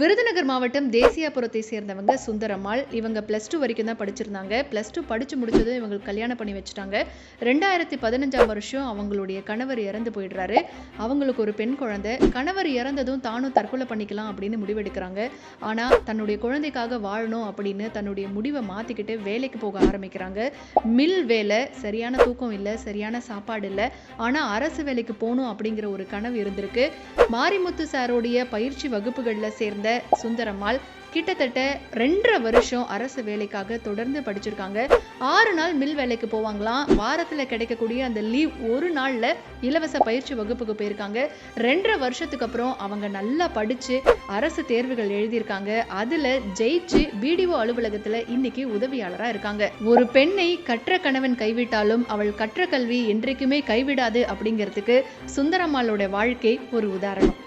விருதுநகர் மாவட்டம் தேசியாபுரத்தை சேர்ந்தவங்க சுந்தரம்மாள். இவங்க ப்ளஸ் டூ வரைக்கும் தான் படிச்சிருந்தாங்க. ப்ளஸ் டூ படித்து முடிச்சதும் இவங்களுக்கு கல்யாணம் பண்ணி வச்சுட்டாங்க. ரெண்டாயிரத்தி பதினஞ்சாம் வருஷம் அவங்களுடைய கணவர் இறந்து போயிடுறாரு. அவங்களுக்கு ஒரு பெண் குழந்தை. கணவர் இறந்ததும் தானும் தற்கொலை பண்ணிக்கலாம் அப்படின்னு முடிவெடுக்கிறாங்க. ஆனால் தன்னுடைய குழந்தைக்காக வாழணும் அப்படின்னு தன்னுடைய முடிவை மாற்றிக்கிட்டு வேலைக்கு போக ஆரம்பிக்கிறாங்க. மில் வேலை சரியான தூக்கம் இல்லை சரியான சாப்பாடு இல்லை. ஆனால் அரசு வேலைக்கு போகணும் அப்படிங்கிற ஒரு கனவு இருந்திருக்கு. மாரிமுத்து சாரோடைய பயிற்சி வகுப்புகளில் சேர்ந்த சுந்தரம்மாள் கிட்டத்தட்ட ரெண்டரை வருஷம் அரசு வேலைக்காக தொடர்ந்து படிச்சிருக்காங்க. ஆறு நாள் மில் வேலைக்கு போவாங்களாம் வாரத்தில் கிடைக்கக்கூடிய அந்த லீவ் ஒரு நாளில் இலவச பயிற்சி வகுப்புக்கு போயிருக்காங்க. ரெண்டரை வருஷத்துக்கு அப்புறம் அவங்க நல்லா படித்து அரசு தேர்வுகள் எழுதியிருக்காங்க. அதில் ஜெயிச்சு பிடிஓ அலுவலகத்தில் இன்னைக்கு உதவியாளராக இருக்காங்க. ஒரு பெண்ணை கற்ற கணவன் கைவிட்டாலும் அவள் கற்ற கல்வி என்றைக்குமே கைவிடாது அப்படிங்கிறதுக்கு சுந்தரம்மாளோட வாழ்க்கை ஒரு உதாரணம்.